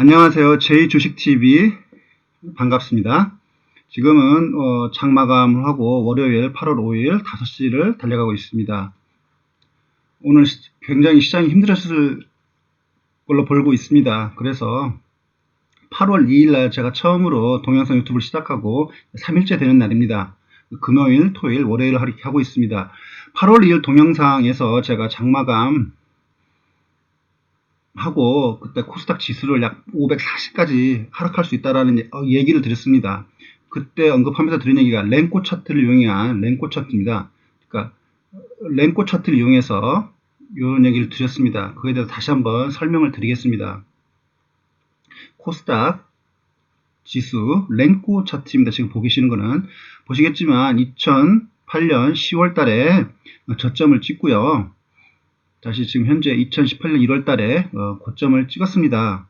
안녕하세요. 제이주식TV 반갑습니다. 지금은 어, 장마감을 하고 월요일 8월 5일 5시를 달려가고 있습니다. 오늘 시- 굉장히 시장이 힘들었을 걸로 보고 있습니다. 그래서 8월 2일 날 제가 처음으로 동영상 유튜브를 시작하고 3일째 되는 날입니다. 금요일, 토요일, 월요일 이렇게 하고 있습니다. 8월 2일 동영상에서 제가 장마감 하고 그때 코스닥 지수를 약 540까지 하락할 수 있다라는 예- 어, 얘기를 드렸습니다. 그때 언급하면서 드린 얘기가 랭코 차트를 이용한 랭코 차트입니다. 그러니까 랭코 차트를 이용해서 이런 얘기를 드렸습니다. 그에 대해서 다시 한번 설명을 드리겠습니다. 코스닥 지수 랭코 차트입니다. 지금 보고 계시는 거는 보시겠지만 2008년 10월 달에 저점을 찍고요. 다시 지금 현재 2018년 1월 달에 어, 고점을 찍었습니다.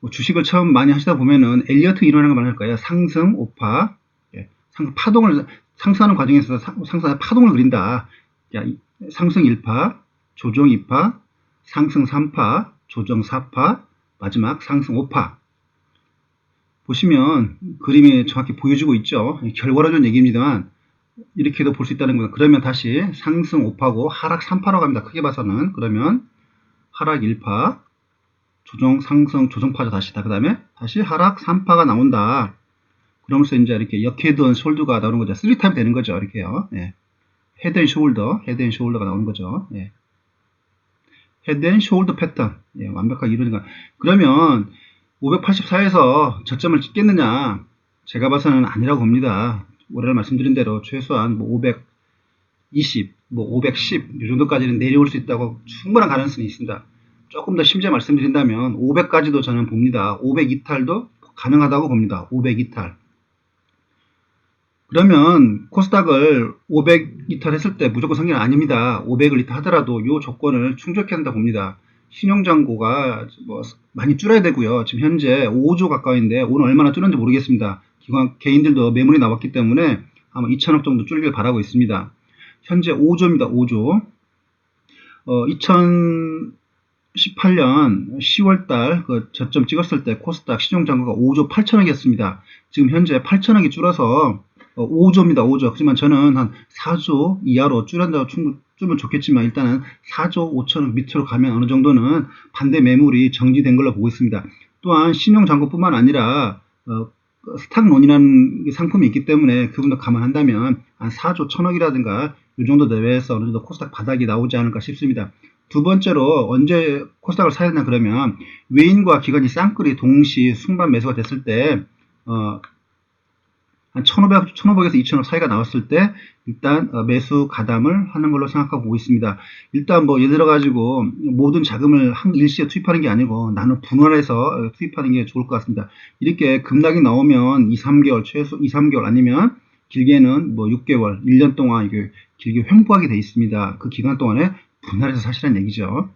뭐 주식을 처음 많이 하시다 보면은 엘리어트 이론이라는 걸 말할 거예요. 상승, 오파, 예, 상, 파동을 상승하는 과정에서 상, 상승의 파동을 그린다. 야, 이- 상승 1파, 조정 2파, 상승 3파, 조정 4파, 마지막 상승 5파. 보시면 그림이 정확히 보여주고 있죠. 결과론적 얘기입니다만 이렇게도 볼 수 있다는 거예요. 그러면 다시 상승 5파고 하락 3파라고 합니다. 크게 봐서는. 그러면 하락 1파, 조정, 상승, 조정파죠. 다시. 그 다음에 다시 하락 3파가 나온다. 그러면서 이제 이렇게 역헤드원 숄더가 나오는 거죠. 3타임 되는 거죠. 이렇게요. 예. 헤드 앤 숄더, 헤드 앤 숄더가 나오는 거죠. 예. 헤드 앤 숄더 패턴. 예, 완벽하게 거. 그러면 584에서 저점을 찍겠느냐? 제가 봐서는 아니라고 봅니다. 올해 말씀드린 대로 최소한 뭐 520, 뭐 510, 이 정도까지는 내려올 수 있다고 충분한 가능성이 있습니다. 조금 더 심지어 말씀드린다면 500까지도 저는 봅니다. 500 이탈도 가능하다고 봅니다. 500 이탈. 그러면 코스닥을 500 이탈했을 때 무조건 성계는 아닙니다. 500을 이탈하더라도 이 조건을 충족해야 한다 봅니다. 신용잔고가 뭐 많이 줄여야 되고요. 지금 현재 5조 가까이인데 오늘 얼마나 줄었는지 모르겠습니다. 기관 개인들도 매물이 나왔기 때문에 아마 2천억 정도 줄길 바라고 있습니다. 현재 5조입니다. 5조. 어, 2018년 10월달 그 저점 찍었을 때 코스닥 신용잔고가 5조 8천억이었습니다. 지금 현재 8천억이 줄어서 어, 5조입니다. 5조. 하지만 저는 한 4조 이하로 충분 줄면 좋겠지만 일단은 4조 5천억 밑으로 가면 어느 정도는 반대 매물이 정지된 걸로 보고 있습니다. 또한 신용 잔고뿐만 아니라 어, 스탁론이라는 상품이 있기 때문에 그분도 감안한다면 한 4조 천억이라든가 이 정도 내외에서 어느 정도 코스닥 바닥이 나오지 않을까 싶습니다. 두 번째로 언제 코스닥을 사야 되나 그러면 외인과 기관이 쌍끌이 동시 순반 매수가 됐을 때 어, 한 1,500, 1,500에서 2,000억 사이가 나왔을 때 일단 어, 매수 가담을 하는 걸로 생각하고 있습니다. 일단 뭐 예를 들어 가지고 모든 자금을 한 일시에 투입하는 게 아니고 나는 분할해서 어, 투입하는 게 좋을 것 같습니다. 이렇게 급락이 나오면 2, 3개월 최소 2, 3개월 아니면 길게는 뭐 6개월, 1년 동안 이게 길게 횡보하게 돼 있습니다. 그 기간 동안에 분할해서 사시라는 얘기죠.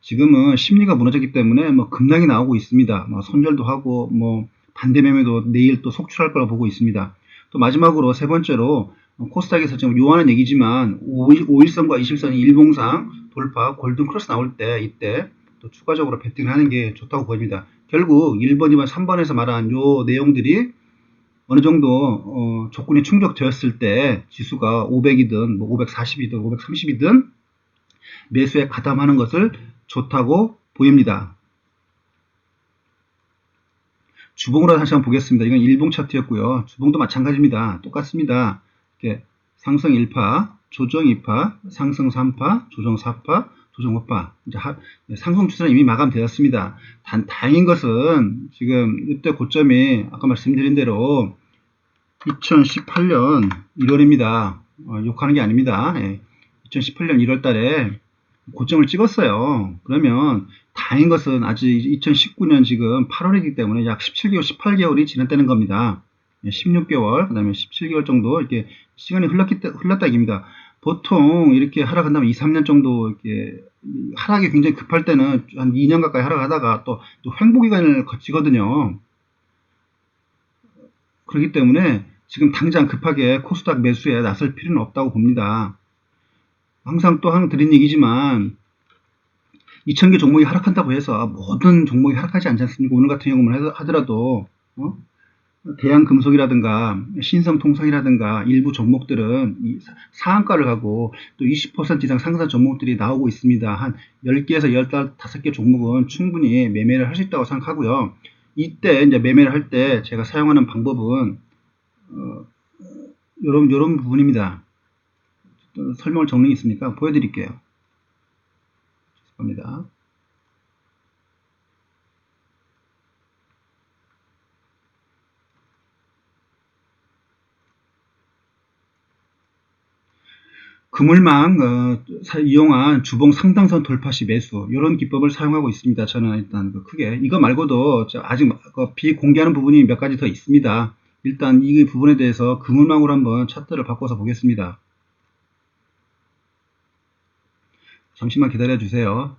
지금은 심리가 무너졌기 때문에 뭐 급락이 나오고 있습니다. 뭐 손절도 하고 뭐 반대 매매도 내일 또 속출할 거라 보고 있습니다. 또 마지막으로 세 번째로 어, 코스닥에서 지금 요하는 얘기지만 5일 선과 20선이 일봉상 돌파 골든 크로스 나올 때 이때 또 추가적으로 베팅을 하는 게 좋다고 보입니다. 결국 1번, 2번, 3번에서 말한 요 내용들이 어느 정도 어, 조건이 충족되었을 때 지수가 500이든 뭐 540이든 530이든 매수에 가담하는 것을 좋다고 보입니다. 주봉으로 다시 한번 보겠습니다. 이건 일봉 차트였고요. 주봉도 마찬가지입니다. 똑같습니다. 이렇게 상승 1파, 조정 2파, 상승 3파, 조정 4파, 조정 5파. 이제 하- 상승 추세는 이미 마감되었습니다. 단 다행인 것은 지금 이때 고점이 아까 말씀드린 대로 2018년 1월입니다. 어, 욕하는 게 아닙니다. 예. 2018년 1월 달에 고점을 찍었어요. 그러면 다행인 것은 아직 2019년 지금 8월이기 때문에 약 17개월, 18개월이 지났다는 겁니다. 16개월, 그 다음에 17개월 정도 이렇게 시간이 흘렀기, 때- 흘렀다 얘기입니다. 보통 이렇게 하락한다면 2, 3년 정도 이렇게 하락이 굉장히 급할 때는 한 2년 가까이 하락하다가 또, 또 횡보 기간을 거치거든요. 그렇기 때문에 지금 당장 급하게 코스닥 매수에 나설 필요는 없다고 봅니다. 항상 또한 드린 얘기지만 2,000개 종목이 하락한다고 해서 모든 종목이 하락하지 않지 않습니까? 오늘 같은 경우만 하더라도 어? 대한금속이라든가 신성통상이라든가 일부 종목들은 이 상한가를 가고 또 20% 이상 상승 종목들이 나오고 있습니다. 한 10개에서 15개 종목은 충분히 매매를 할 수 있다고 생각하고요. 이때 이제 매매를 할 때 제가 사용하는 방법은 어, 요런 요런 부분입니다. 설명을 정리이 있으니까 보여드릴게요. 죄송합니다. 그물망 어, 이용한 주봉 상당선 돌파 시 매수 이런 기법을 사용하고 있습니다. 저는 일단 그 크게 이거 말고도 아직 그 비공개하는 부분이 몇 가지 더 있습니다. 일단 이 부분에 대해서 그물망으로 한번 차트를 바꿔서 보겠습니다. 잠시만 기다려 주세요.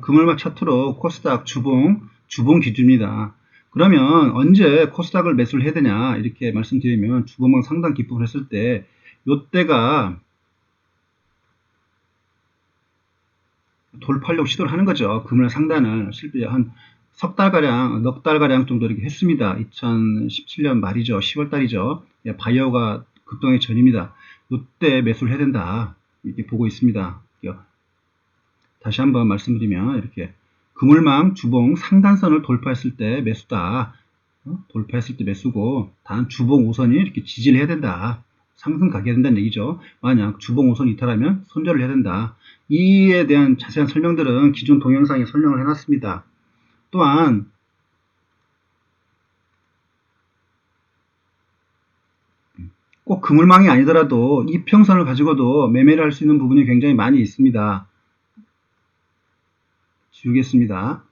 금을막 차트로 코스닥 주봉, 주봉 기준입니다. 그러면 언제 코스닥을 매수를 해야 되냐 이렇게 말씀드리면 주봉망 상당 기법을 했을 때 요때가 돌파하려고 시도를 하는 거죠. 금을 상단을 실제 한 석 달가량, 넉 달가량 정도 이렇게 했습니다. 2017년 말이죠. 10월 달이죠. 예, 바이오가 급등의 전입니다. 요때 매수를 해야 된다. 이렇게 보고 있습니다. 다시 한번 말씀드리면 이렇게 그물망 주봉 상단선을 돌파했을 때 매수다. 어? 돌파했을 때 매수고 단 주봉 5선이 이렇게 지지를 해야 된다. 상승 가게 된다는 얘기죠. 만약 주봉 5선 이탈하면 손절을 해야 된다. 이에 대한 자세한 설명들은 기존 동영상에 설명을 해놨습니다. 또한 꼭 그물망이 아니더라도 이평선을 가지고도 매매를 할 수 있는 부분이 굉장히 많이 있습니다. 지우겠습니다.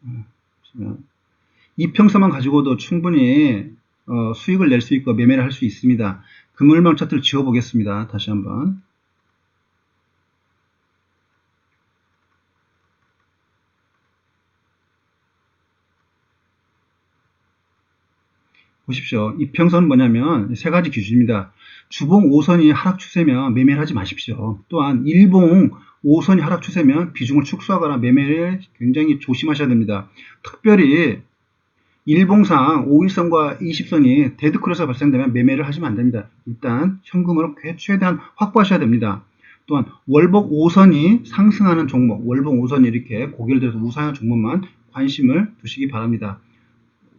이평선만 가지고도 충분히 어, 수익을 낼 수 있고 매매를 할 수 있습니다. 그물망 차트를 지워보겠습니다. 다시 한번. 보십시오. 이평선은 뭐냐면 세 가지 기준입니다. 주봉 5선이 하락 추세면 매매를 하지 마십시오. 또한 일봉 5선이 하락 추세면 비중을 축소하거나 매매를 굉장히 조심하셔야 됩니다. 특별히 일봉상 5일선과 20선이 데드크로스가 발생되면 매매를 하시면 안 됩니다. 일단 현금으로 최대한 확보하셔야 됩니다. 또한 월복 5선이 상승하는 종목, 월복 5선이 이렇게 고개를 들어서 우상한 종목만 관심을 두시기 바랍니다.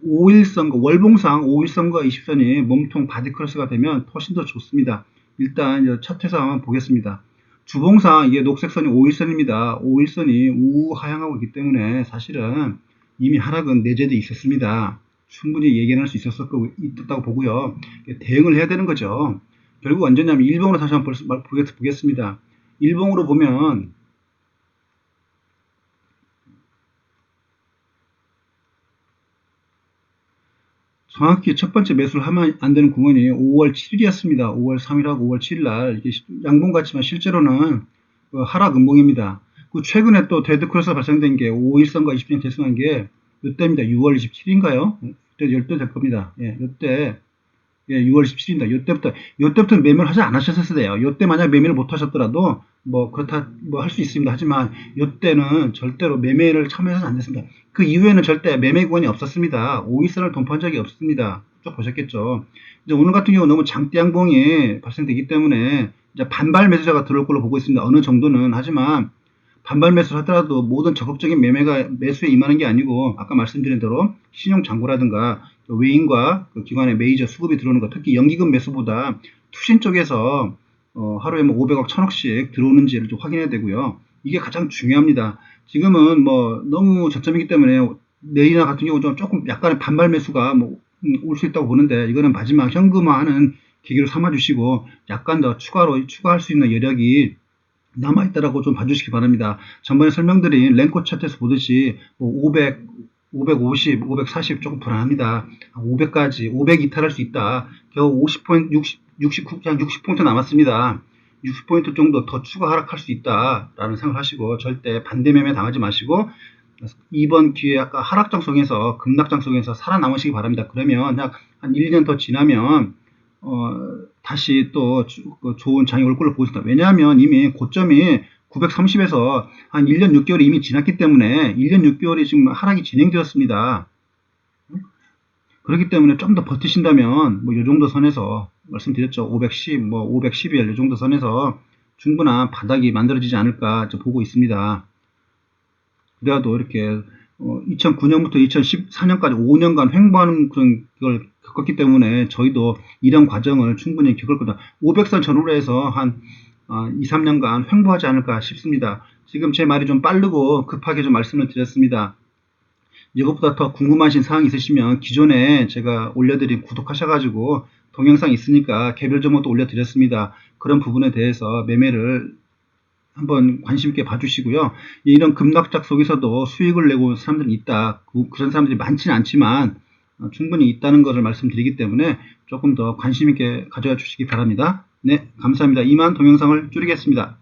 5일선과 월봉상 5일선과 20선이 몸통 바디크로스가 되면 훨씬 더 좋습니다. 일단 차트에서 한번 보겠습니다. 주봉상 이게 녹색선이 5일선입니다. 5일선이 우하향하고 있기 때문에 사실은 이미 하락은 내재되어 있었습니다. 충분히 예견할 수 있었고 있었다고 보고요. 대응을 해야 되는 거죠. 결국 언제냐면 일봉으로 다시 한번 보겠습니다. 일봉으로 보면 정확히 첫 번째 매수를 하면 안 되는 구간이 5월 7일이었습니다. 5월 3일하고 5월 7일 날 양봉 같지만 실제로는 그 하락 음봉입니다. 그 최근에 또 데드크로스가 발생된 게 5일선과 20년 대승한 게 이때입니다. 6월 27일인가요? 그때 열대 될 겁니다. 예, 이때 예, 6월 17일입니다. 이때부터 이때부터 매매를 하지 않으셨을 때요. 이때 만약 매매를 못 하셨더라도 뭐 그렇다 뭐 할 수 있습니다. 하지만 이때는 절대로 매매를 참여해서는 안 됐습니다. 그 이후에는 절대 매매 구간이 없었습니다. 5일선을 돌파한 적이 없습니다. 쭉 보셨겠죠. 이제 오늘 같은 경우 너무 장대 양봉이 발생되기 때문에 이제 반발 매수자가 들어올 걸로 보고 있습니다. 어느 정도는 하지만 반발 매수를 하더라도 모든 적극적인 매매가 매수에 임하는 게 아니고 아까 말씀드린 대로 신용 잔고라든가 외인과 그 기관의 메이저 수급이 들어오는 것 특히 연기금 매수보다 투신 쪽에서 어, 하루에 뭐 500억, 1000억씩 들어오는지를 좀 확인해야 되고요. 이게 가장 중요합니다. 지금은 뭐 너무 저점이기 때문에 내일이나 같은 경우 좀 조금 약간의 반발 매수가 뭐 올수 음, 있다고 보는데 이거는 마지막 현금화하는 계기로 삼아 주시고 약간 더 추가로 추가할 수 있는 여력이 남아있다라고 좀 봐주시기 바랍니다. 전번에 설명드린 랭코 차트에서 보듯이 뭐 500, 550, 540 조금 불안합니다. 500까지, 500 이탈할 수 있다. 겨우 50포인트, 60, 60, 그냥 60포인트 남았습니다. 60포인트 정도 더 추가 하락할 수 있다라는 생각을 하시고 절대 반대 매매 당하지 마시고 이번 기회에 아까 하락장성에서 급락장성에서 살아남으시기 바랍니다. 그러면 약 한 1년 더 지나면 어, 다시 또 주- 그 좋은 장이 올 걸로 보입니다. 왜냐하면 이미 고점이 930에서 한 1년 6개월이 이미 지났기 때문에 1년 6개월이 지금 하락이 진행되었습니다. 그렇기 때문에 좀 더 버티신다면 뭐 이 정도 선에서 말씀드렸죠. 510, 뭐 511, 이 정도 선에서 충분한 바닥이 만들어지지 않을까 좀 보고 있습니다. 그래도 이렇게 2009년부터 2014년까지 5년간 횡보하는 그런 걸 겪었기 때문에 저희도 이런 과정을 충분히 겪을 거다. 500선 전후로 해서 한 2, 3년간 횡보하지 않을까 싶습니다. 지금 제 말이 좀 빠르고 급하게 좀 말씀을 드렸습니다. 이것보다 더 궁금하신 사항 있으시면 기존에 제가 올려드린 구독하셔가지고 동영상 있으니까 개별 정보도 올려드렸습니다. 그런 부분에 대해서 매매를 한번 관심 있게 봐주시고요. 이런 급락작 속에서도 수익을 내고 온 사람들이 있다. 그- 그런 사람들이 많지는 않지만 어, 충분히 있다는 것을 말씀드리기 때문에 조금 더 관심 있게 가져가 주시기 바랍니다. 네, 감사합니다. 이만 동영상을 줄이겠습니다.